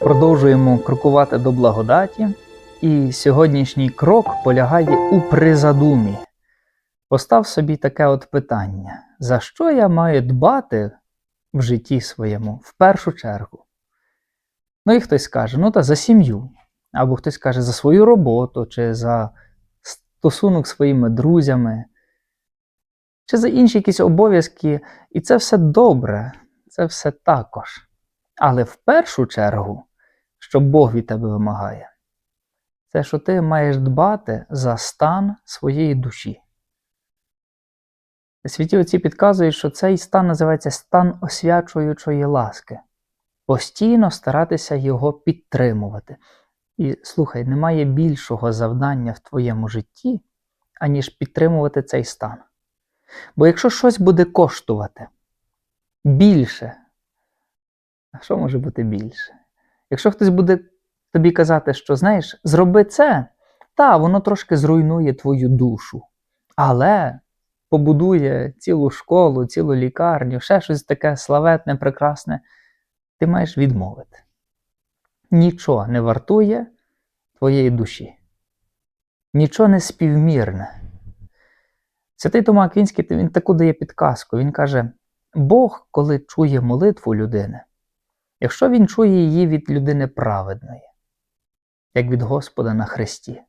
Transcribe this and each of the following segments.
Продовжуємо крокувати до благодаті, і сьогоднішній крок полягає у призадумі. Постав собі таке от питання: за що я маю дбати в житті своєму в першу чергу? Ну і хтось скаже, ну та за сім'ю, або хтось каже за свою роботу, чи за стосунок своїми друзями, чи за інші якісь обов'язки. І це все добре, це все також. Але в першу чергу, що Бог від тебе вимагає, це що ти маєш дбати за стан своєї душі. Святі отці підказують, що цей стан називається стан освячуючої ласки. Постійно старатися його підтримувати. І слухай, немає більшого завдання в твоєму житті, аніж підтримувати цей стан. Бо якщо щось буде коштувати більше, а що може бути більше? Якщо хтось буде тобі казати, що знаєш, зроби це, та воно трошки зруйнує твою душу, але побудує цілу школу, цілу лікарню, ще щось таке славетне, прекрасне, ти маєш відмовити. Нічого не вартує твоєї душі. Нічого не співмірне. Святий Тома Аквінський він таку дає підказку. Він каже: Бог, коли чує молитву людини, якщо він чує її від людини праведної, як від Господа на Христі,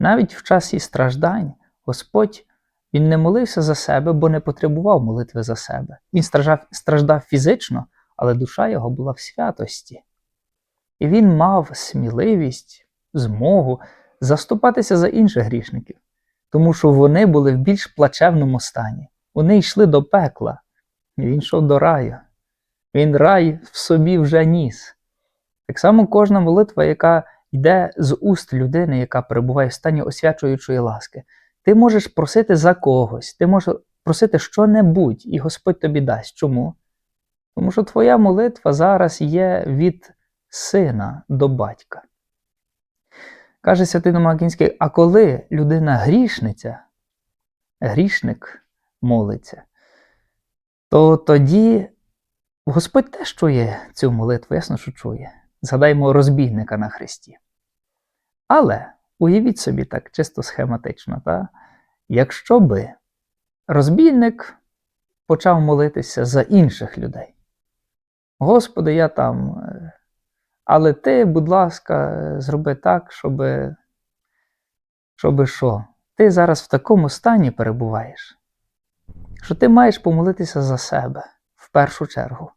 навіть в часі страждань Господь він не молився за себе, бо не потребував молитви за себе. Він страждав, страждав фізично, але душа його була в святості. І він мав сміливість, змогу заступатися за інших грішників, тому що вони були в більш плачевному стані. Вони йшли до пекла, і він йшов до раю. Він рай в собі вже ніс. Так само кожна молитва, яка йде з уст людини, яка перебуває в стані освячуючої ласки. Ти можеш просити за когось, ти можеш просити що-небудь, і Господь тобі дасть. Чому? Тому що твоя молитва зараз є від сина до батька. Каже Святий Домакінський, а коли людина грішниця, грішник молиться, то тоді Господь теж чує цю молитву, ясно, що чує. Згадаймо розбійника на Христі. Але уявіть собі так, чисто схематично, та? якщо би розбійник почав молитися за інших людей. Господи, я там. е, Але ти, будь ласка, зроби так, щоб. Щоби що? Ти зараз в такому стані перебуваєш, що ти маєш помолитися за себе першу чергу.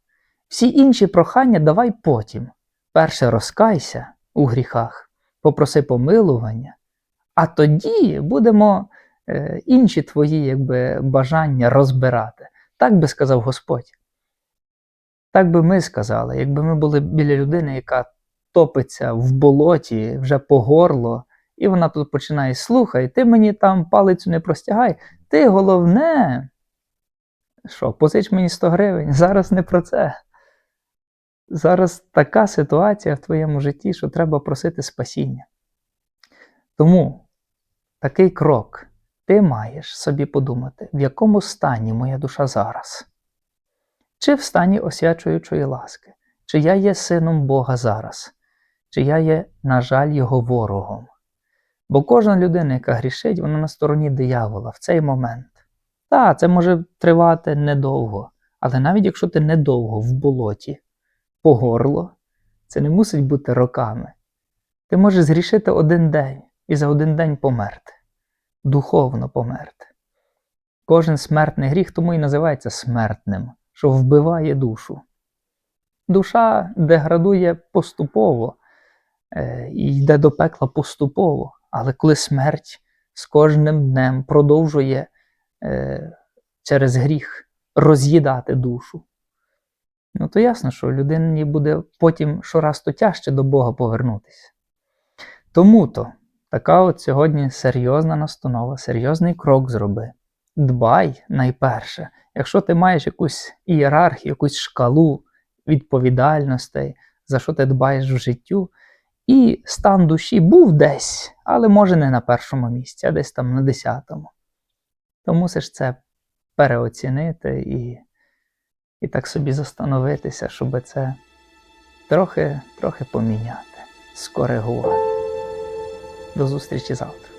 Всі інші прохання давай потім. Перше розкайся у гріхах, попроси помилування, а тоді будемо е, інші твої якби, бажання розбирати. Так би сказав Господь. Так би ми сказали, якби ми були біля людини, яка топиться в болоті вже по горло, і вона тут починає слухай, ти мені там палицю не простягай, ти головне. Що, позич мені 100 гривень? Зараз не про це. Зараз така ситуація в твоєму житті, що треба просити спасіння. Тому такий крок ти маєш собі подумати, в якому стані моя душа зараз. Чи в стані освячуючої ласки, чи я є сином Бога зараз, чи я є, на жаль, його ворогом. Бо кожна людина, яка грішить, вона на стороні диявола в цей момент. Так, це може тривати недовго, але навіть якщо ти недовго в болоті, по горло, це не мусить бути роками. Ти можеш згрішити один день і за один день померти, духовно померти. Кожен смертний гріх тому і називається смертним, що вбиває душу. Душа деградує поступово е, і йде до пекла поступово, але коли смерть з кожним днем продовжує е, через гріх роз'їдати душу, ну то ясно, що людині буде потім щораз то тяжче до Бога повернутися. Тому то така от сьогодні серйозна настанова, серйозний крок зроби. Дбай найперше, якщо ти маєш якусь ієрархію, якусь шкалу відповідальностей, за що ти дбаєш в життю, і стан душі був десь, але може не на першому місці, а десь там на десятому. То мусиш це переоцінити і, і так собі застановитися, щоб це трохи, трохи поміняти, скоригувати. До зустрічі завтра.